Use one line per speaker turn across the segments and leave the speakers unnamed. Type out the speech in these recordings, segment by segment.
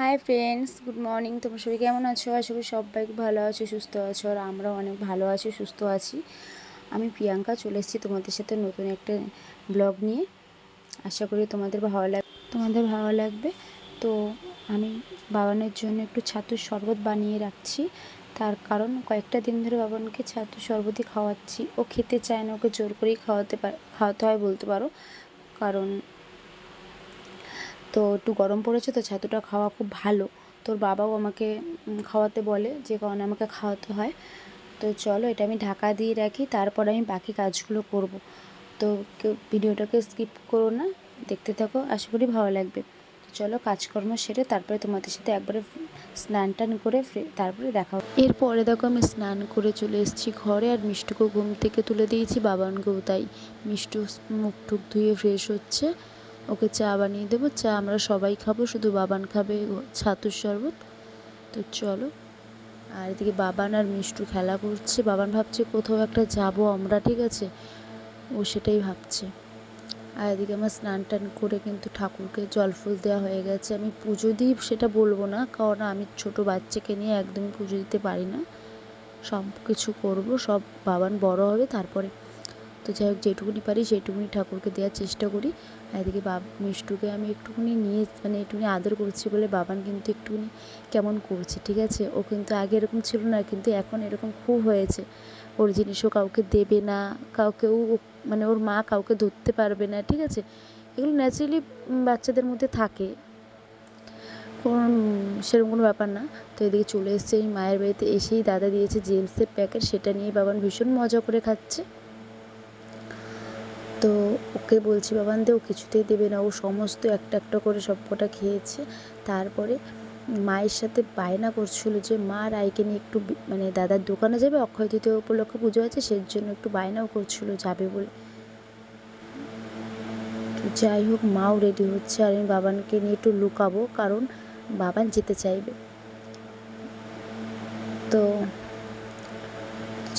Hi friends good morning তোমার সবাই কেমন আছো? আশা করি সবাই ভালো আছো, সুস্থ আছো, আর আমরাও অনেক ভালো আছি, সুস্থ আছি। আমি প্রিয়াঙ্কা চলে এসেছি তোমাদের সাথে নতুন একটা ব্লগ নিয়ে। আশা করি তোমাদের ভালো লাগ, তোমাদের ভালো লাগবে। তো আমি বাবানের জন্য একটু ছাতুর শরবত বানিয়ে রাখছি। তার কারণ কয়েকটা দিন ধরে বাবানকে ছাতুর শরবতই খাওয়াচ্ছি। ও খেতে চায় না, ওকে জোর করেই খাওয়াতে পার খাওয়াতে হয় বলতে পারো। কারণ তো একটু গরম পড়েছে তো ছাতুটা খাওয়া খুব ভালো। তোর বাবাও আমাকে খাওয়াতে বলে যে কারণে আমাকে খাওয়াতে হয়। তো চলো এটা আমি ঢাকা দিয়ে রাখি, তারপর আমি বাকি কাজগুলো করব। তো ভিডিওটাকে স্কিপ করো না, দেখতে থাকো, আশা করি ভালো লাগবে। চলো কাজকর্ম সেরে তারপরে তোমাদের সাথে একবারে স্নান টান করে তারপরে দেখা হবে। এরপরে দেখো আমি স্নান করে চলে এসেছি ঘরে, আর মিষ্টুকে ঘুম থেকে তুলে দিয়েছি, বাবানকেও তাই। মিষ্টু মুখ টুক ধুয়ে ফ্রেশ হচ্ছে। ওকে চা বানিয়ে দেবো। চা আমরা সবাই খাব, শুধু বাবান খাবে ছাতুর শরবত। তো চলো। আর এদিকে বাবান আর মিষ্টু খেলা করছে। বাবান ভাবছে, কোথাও একটা যাব আমরা, ঠিক আছে? ও সেটাই ভাবছে। আর এদিকে আমার স্নান টান করে কিন্তু ঠাকুরকে জল ফুল দেওয়া হয়ে গেছে। আমি পুজো দিই, সেটা বলব না, কারণ আমি ছোট বাচ্চাকে নিয়ে একদমই পুজো দিতে পারি না। সব কিছু করব, সব বাবান বড় হবে, তারপরে তো যাই হোক, যেটুকুনি পারি সেইটুকুনি ঠাকুরকে দেওয়ার চেষ্টা করি। আর এদিকে বাব, মিষ্টুকে আমি একটুখানি নিয়ে মানে একটুখানি আদর করছি বলে বাবান কিন্তু একটুখানি কেমন করছে, ঠিক আছে? ও কিন্তু আগে এরকম ছিল না, কিন্তু এখন এরকম খুব হয়েছে। ওর জিনিসও কাউকে দেবে না, কাউকেও মানে ওর মা কাউকে ধরতে পারবে না, ঠিক আছে? এগুলো ন্যাচারালি বাচ্চাদের মধ্যে থাকে। কোনো, সেরকম কোনো ব্যাপার না। তো এদিকে চলে এসছে মায়ের বাড়িতে এসেই দাদা দিয়েছে জেমসের প্যাকেট সেটা নিয়ে বাবান ভীষণ মজা করে খাচ্ছে। তো ওকে বলছি বাবান দে ও কিছুতেই দেবে না। ও সমস্ত একটা একটা করে সব কটা খেয়েছে। তারপরে মায়ের সাথে বায়না করছিল যে, মা রায়কে নিয়ে একটু মানে দাদার দোকানে যাবে, অক্ষয় তৃতীয় উপলক্ষে পুজো আছে সেই জন্য একটু বায়নাও করছিল, যাবে বলে। যাই হোক, মাও রেডি হচ্ছে, আর আমি বাবানকে নিয়ে একটু লুকাবো, কারণ বাবান যেতে চাইবে। তো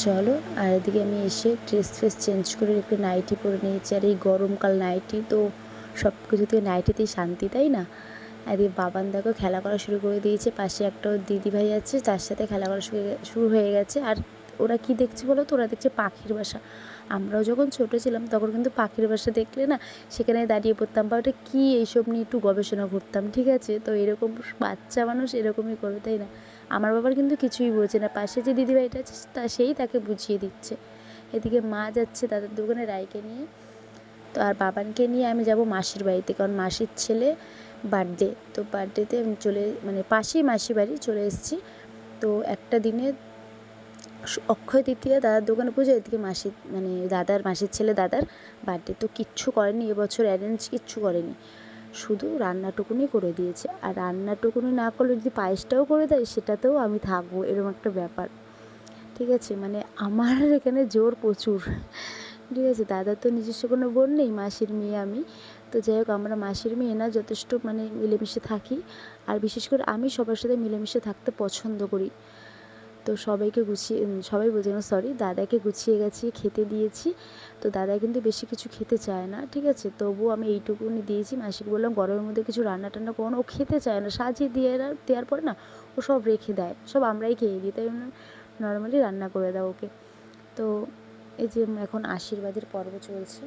চলো, আর এদিকে আমি এসে ড্রেস ফ্রেস চেঞ্জ করে একটু নাইটি পরে নিয়েছি। আর এই গরমকাল নাইটি তো সব কিছু থেকে নাইটিতেই শান্তি, তাই না? এদিকে বাবান দেখো খেলা করা শুরু করে দিয়েছে। পাশে একটা ওর দিদি ভাই আছে, তার সাথে খেলা করা শুরু শুরু হয়ে গেছে। আর ওরা কি দেখছে বলো তো? ওরা দেখছে পাখির বাসা। আমরাও যখন ছোটো ছিলাম তখন কিন্তু পাখির বাসা দেখলে না, সেখানে দাঁড়িয়ে পড়তাম বা ওটা কী এইসব নিয়ে একটু গবেষণা করতাম, ঠিক আছে? তো এরকম বাচ্চা মানুষ এরকমই করবে, তাই না? আমার বাবার কিন্তু কিছুই বলছে না। পাশে যে দিদিভাইটা আছে, তা সেই তাকে বুঝিয়ে দিচ্ছে। এদিকে মা যাচ্ছে দাদার দোকানে রায়কে নিয়ে। তো আর বাবানকে নিয়ে আমি যাব মাসির বাড়িতে, কারণ মাসির ছেলে বার্থডে তো বার্থডেতে আমি চলে মানে পাশেই মাসি বাড়ি চলে এসেছি। তো একটা দিনে অক্ষয় তৃতীয়া দাদার দোকানে পুজো এদিকে মাসির মানে দাদার, মাসির ছেলে দাদার বার্থডে তো কিচ্ছু করেনি, এবছর অ্যারেঞ্জ কিচ্ছু করেনি। শুধু রান্নাটুকুনি করে দিয়েছে। আর রান্নাটুকুনি না করলে যদি পায়েসটাও করে দেয়, সেটাতেও আমি থাকব, এরকম একটা ব্যাপার। ঠিক আছে? মানে আমার এখানে জোর প্রচুর। ঠিক আছে? দাদার তো নিজস্ব কোনো বোন নেই, মাসির মেয়ে আমি। তো যাই হোক, আমরা মাসির মেয়ে না, যথেষ্ট মানে মিলেমিশে থাকি। আর বিশেষ করে আমি সবার সাথে মিলেমিশে থাকতে পছন্দ করি। তো সবাইকে গুছিয়ে সবাই বলছে না সরি দাদাকে গুছিয়ে গেছিয়ে খেতে দিয়েছি। তো দাদা কিন্তু বেশি কিছু খেতে চায় না, ঠিক আছে? তবুও আমি এইটুকুনি দিয়েছি। মাসিকে বললাম, গরমের মধ্যে কিছু রান্না টান্না করো ও খেতে চায় না। সাজিয়ে দিয়ে দেওয়ার পরে না, ও সব রেখে দেয়। সব আমরাই খেয়ে দিই তাই নর্মালি রান্না করে দাও ওকে। তো এই যে এখন আশীর্বাদের পর্ব চলছে।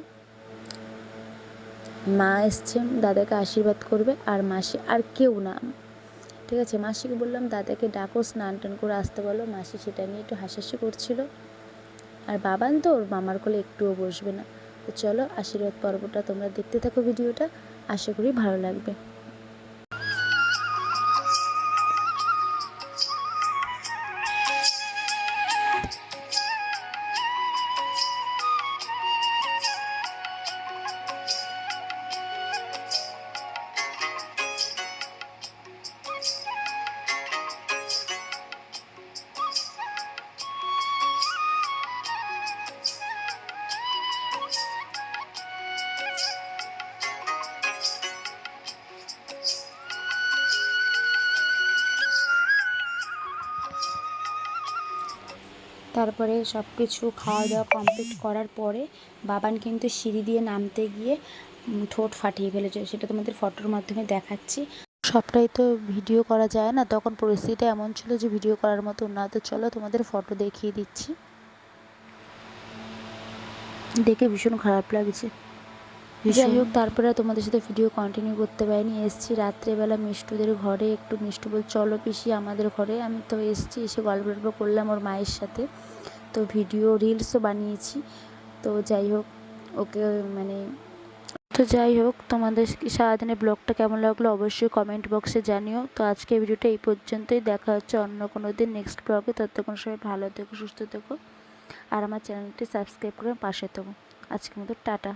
মা এসছেন, দাদাকে আশীর্বাদ করবে। আর মাসি, আর কেউ না। ঠিক আছে, মাসিকে বললাম, দাদাকে ডাকো, স্নান টান করে আসতে বলো। মাসি সেটা নিয়ে একটু হাসাহাসি করছিল। আর বাবান তো, ওর মামার কোলে একটুও বসবে না। তো চলো, আশীর্বাদ পর্বটা তোমরা দেখতে থাকো ভিডিওটা। আশা করি ভালো লাগবে। তারপরে সব কিছু খাওয়া দাওয়া কমপ্লিট করার পরে বাবান কিন্তু সিঁড়ি দিয়ে নামতে গিয়ে ঠোঁট ফাটিয়ে ফেলেছে। সেটা তোমাদের ফটোর মাধ্যমে দেখাচ্ছি। সবটাই তো ভিডিও করা যায় না। তখন পরিস্থিতিটা এমন ছিল যে ভিডিও করার মতো না। তো চলো তোমাদের ফটো দেখিয়ে দিচ্ছি। দেখে ভীষণ খারাপ লাগছে। যাই হোক, তারপরে তোমাদের সাথে ভিডিও কন্টিনিউ করতে পারিনি। এসছি রাত্রেবেলা মিষ্টুদের ঘরে, একটু মিষ্টু বল চলো পিসি আমাদের ঘরে। আমি তো এসছি, এসে গল্প টল্প করলাম ওর মায়ের সাথে। তো ভিডিও রিলসও বানিয়েছি। তো যাই হোক, ওকে মানে তো যাই হোক, তোমাদের সারাদিনের ব্লগটা কেমন লাগল অবশ্যই কমেন্ট বক্সে জানিও। তো আজকে ভিডিওটা এই পর্যন্তই। দেখা হচ্ছে অন্য কোনো দিন নেক্সট ব্লগে ততক্ষণ সবাই ভালো থেকো, সুস্থ থেকো। আর আমার চ্যানেলটি সাবস্ক্রাইব করে পাশে থেকো। আজকের মতো টাটা।